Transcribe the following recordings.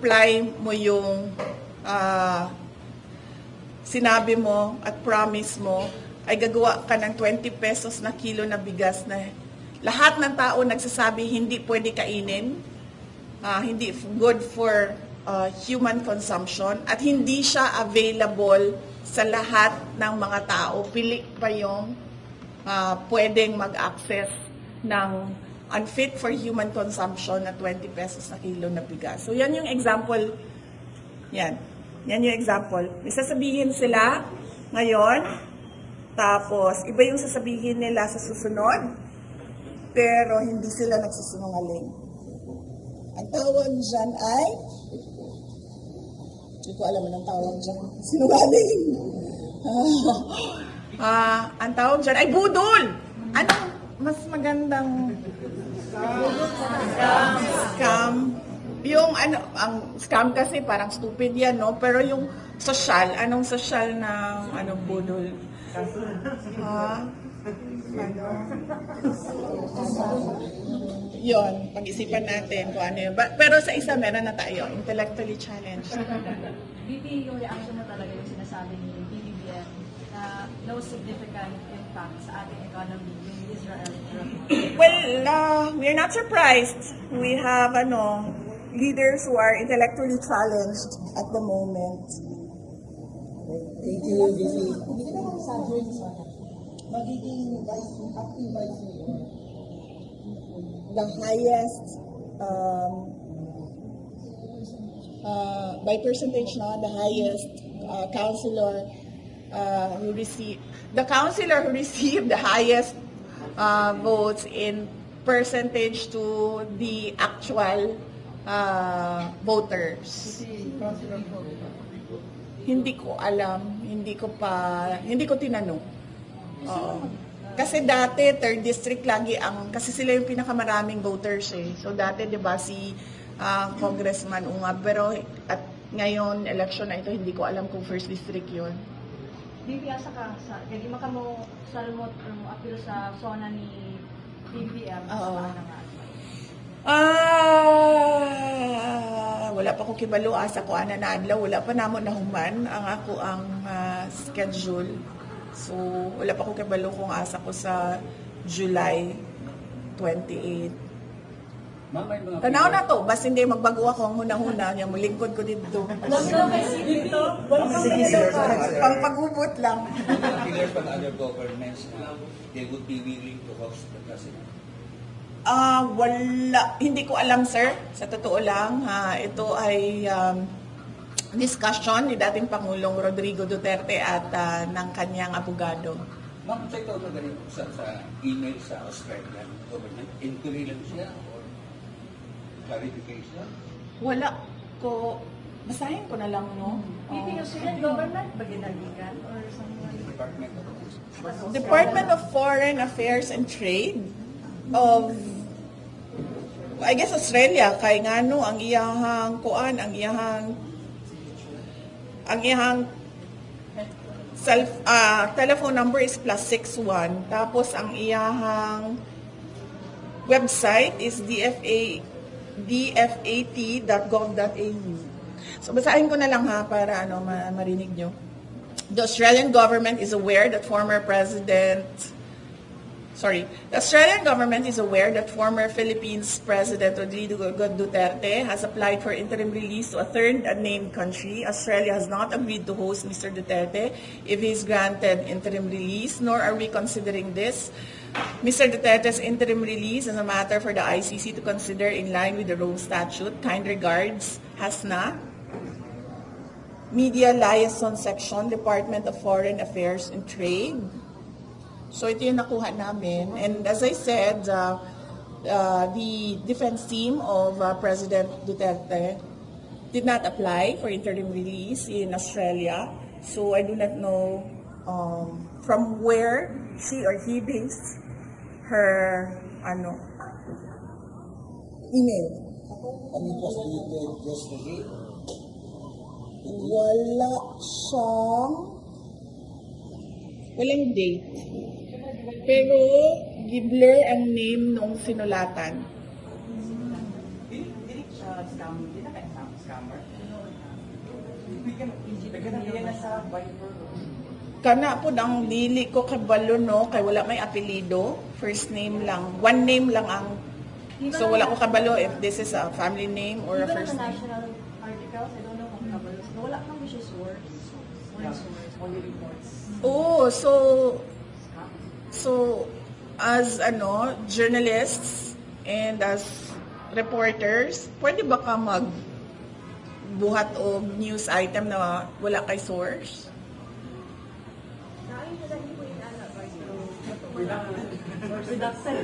i-apply mo yung ah, sinabi mo at promise mo, ay gagawa ka ng 20 pesos na kilo na bigas na lahat ng tao nagsasabi hindi pwede kainin, ah, hindi good for ah, human consumption, at hindi siya available sa lahat ng mga tao. Pili pa yung ah, pwedeng mag-access ng unfit for human consumption na 20 pesos na kilo na bigas. So yan yung example yan. Yan yung example. May sasabihin sila ngayon, tapos iba yung sasabihin nila sa susunod, pero hindi sila nagsusunungaling. Ang tawag dyan ay, hindi ko alam anong tawag dyan. Sinungaling. Ah, ang tawag dyan ay budol. Anong mas magandang scam. Yung ano, ang scam kasi parang stupid yan, no? Pero yung social, anong social ng ano, budol? Ha? Ano? Yun, pag-isipan natin kung ano yun. Pero sa isa, meron na tayo, intellectually challenged. BP, yung reaction mo talaga yung sinasabi ni BBBM na no significant impact sa ating economy yung Israel Uh, we're not surprised. We have ano, leaders who are intellectually challenged at the moment. Thank you, VP. Hindi ka naman sa join sa magiging vice, acting vice the highest um, uh, by percentage na the highest uh, counselor uh, who received the counselor who received the highest uh, votes in percentage to the actual uh, voters. Hindi ko alam, hindi ko pa, hindi ko tinanong. Oo. Kasi dati, third district lagi ang, kasi sila yung pinakamaraming voters eh. So dati, di ba, si ah, Congressman Ungab, pero at ngayon, election na ito, hindi ko alam kung first district yun. Asa ka sa, maka mo salmot mo apil sa zona ni BBM Oo. Ah, wala pa ko kibalo asa ko ana na adlaw, wala pa namo nahuman ang ako ang ah, schedule. So wala pa ko kibalo kung asa ko sa July 28. Ma'am, may mga Tanaw na to, basta hindi magbago ako ang hunang-huna niya, mulingkod ko dito. Sige, sir. Pang pagubot lang. figures from other governments na they would be willing to host the president. Ah, wala, hindi ko alam sir, sa totoo lang, ha, ito ay um, discussion ni dating Pangulong Rodrigo Duterte at ah, ng kanyang abogado. Ma'am, sa ito na ganito sa, sa email sa Australian government, inquiry lang siya or clarification? Wala ko, basahin ko na lang, no? BP, Australian government ba ginaligan or someone? Department of Department of Foreign Affairs and Trade of I guess Australia kay ngano ang iyahang kuan ang iyahang ang iyahang self ah, telephone number is plus 61 tapos ang iyahang website is dfa dfat.gov.au so basahin ko na lang ha para ano ma- marinig nyo The Australian government is aware that former President, sorry, the Australian government is aware that former Philippines President Rodrigo Duterte has applied for interim release to a third unnamed country. Australia has not agreed to host Mr. Duterte if he is granted interim release, nor are we considering this. Mr. Duterte's interim release is a matter for the ICC to consider in line with the Rome Statute. Kind regards, Hasna. Media Liaison Section, Department of Foreign Affairs and Trade. So ito yung nakuha namin. And as I said, uh, uh, the defense team of uh, President Duterte did not apply for interim release in Australia. So I do not know um, from where she or he based her ano email. And it was deleted yesterday. Wala siyang walang date. Pero giblur ang name nung sinulatan. Di na scam, scam Kana po ang dili ko kabalo no kay wala may apelido. First name lang. One name lang ang So wala ko kabalo if this is a family name or a Even first name. national articles, I don't know kung kabalos. Wala kang siya source. One source. Only reports. Oh, so so as ano, journalists and as reporters, pwede ba ka mag buhat o news item na wala kay source? Reduction.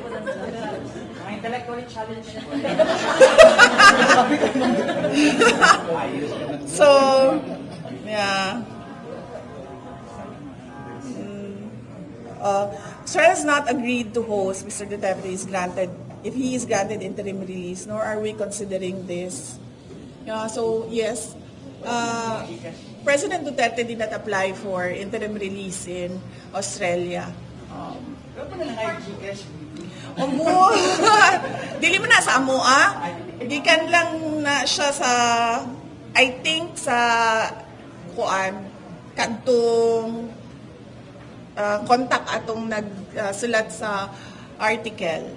So, yeah. Mm, Uh, Sir has not agreed to host Mr. Duterte is granted, if he is granted interim release, nor are we considering this. Yeah, so, yes, uh, President Duterte did not apply for interim release in Australia. Um, Omo. Dili mo na sa amo ah. Gikan lang na siya sa I think sa kuan kadtong uh, contact atong nagsulat sa article.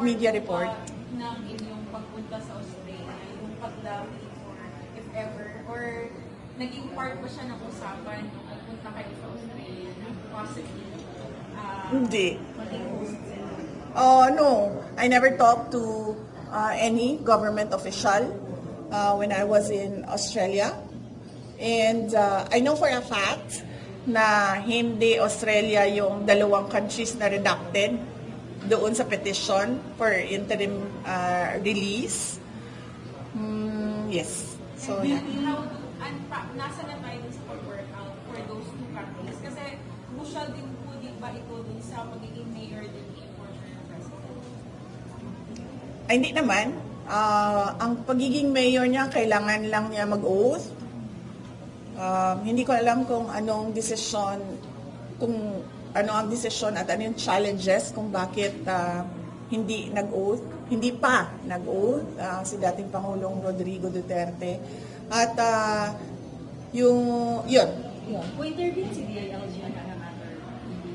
Media report. ng inyong pagpunta sa Australia, yung pagdawi or if ever, or naging part ba siya ng usapan nung nagpunta kayo sa Australia possibly uh, Hindi. Oh, no. I never talked to uh, any government official uh, when I was in Australia. And uh, I know for a fact na hindi Australia yung dalawang countries na redacted doon sa petition for interim uh, release. Mm, yes. So, how do, and pa, nasa na tayo sa pag-work out for those two countries? Kasi crucial din po, di ba ito dun sa pagiging mayor din ni former president? Ay, hindi naman. Ah, ang pagiging mayor niya, kailangan lang niya mag-oath. Um, hindi ko alam kung anong desisyon, kung ano ang desisyon at ano yung challenges kung bakit ah, hindi nag-oath. Hindi pa nag-oath ah, si dating Pangulong Rodrigo Duterte. At ah, yung, yun, yun. Kung intervene si DILG on a matter, hindi,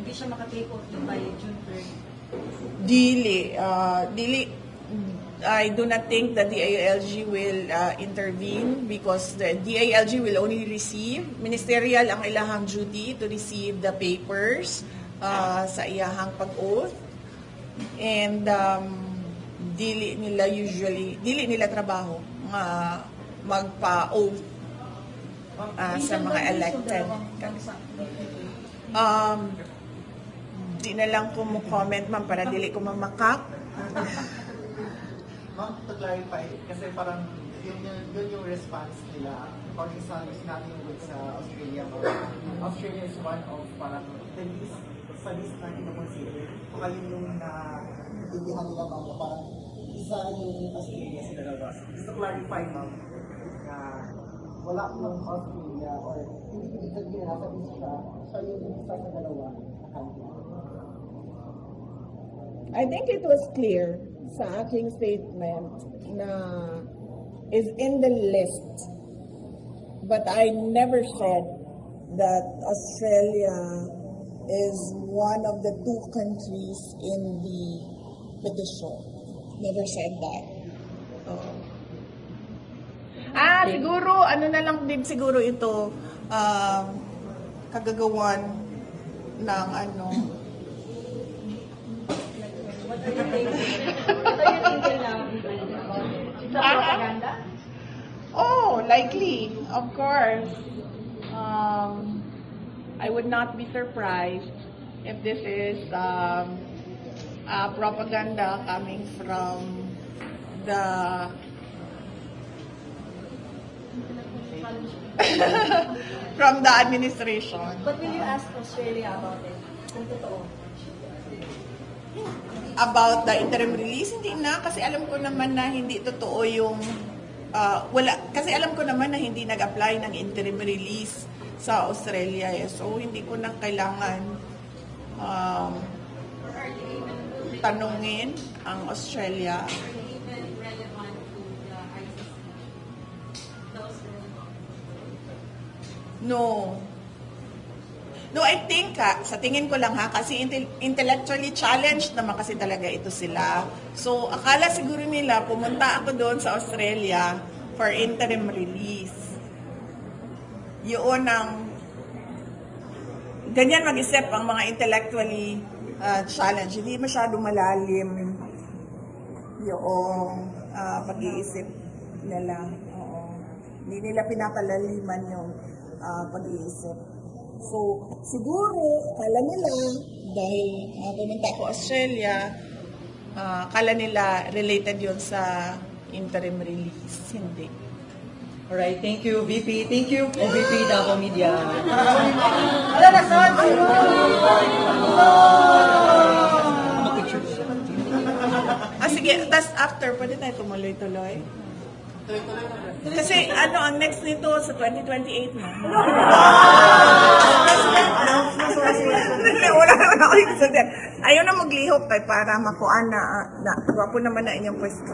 hindi siya makatake off by June 3rd. Dili, uh, dili, I do not think that the ALG will uh, intervene because the DILG will only receive, ministerial ang ilahang duty to receive the papers uh, sa iyahang pag-oath. And um, dili nila usually, dili nila trabaho nga magpa-oath uh, sa mga elected. Um, di na lang ko mo comment ma'am para dili ko mamakak. Ma'am, to clarify, kasi parang yun, yun, yun yung response nila. According sa sinabi with sa Australia, Australia is one of parang the least, sa list na kinoconsider. Baka yun yung na intindihan nila, ma'am, na parang isa yung Australia sa dalawa. Just to clarify, ma'am, na wala pong Australia or hindi ibig sabihin na nasa list siya, siya yung isa sa dalawa na country. I think it was clear sa aking statement na is in the list. But I never said that Australia is one of the two countries in the petition. Never said that. Oo. Ah, siguro, ano na lang din siguro ito, um, kagagawan ng ano, that propaganda? Oh, likely, of course. Um, I would not be surprised if this is um, uh, propaganda coming from the from the administration. But will you ask Australia about it? Kung totoo. About the interim release, hindi na kasi alam ko naman na hindi totoo yung uh, wala kasi alam ko naman na hindi nag-apply ng interim release sa Australia eh. So, hindi ko na kailangan um, tanungin ang Australia. No. No, I think, ha, sa tingin ko lang ha, kasi intellectually challenged naman kasi talaga ito sila. So, akala siguro nila, pumunta ako doon sa Australia for interim release. Yun ang, ganyan mag-isip ang mga intellectually uh, challenged. Hindi masyado malalim yung ah, pag-iisip nila. Oo. Hindi nila pinapalaliman yung ah, pag-iisip. So, siguro, kala nila, dahil uh, pumunta ako Australia, ah, kala nila related yon sa interim release. Hindi. Alright, thank you, VP. Thank you, OVP Davao Media. Ah, sige. Tapos after, pwede tayo tumuloy-tuloy? Kasi ano, ang next nito sa 2028 na. Wala naman ako yung sasabihin. Ayaw na maglihok kay para makuan na, na, wapo naman na inyong pwesto.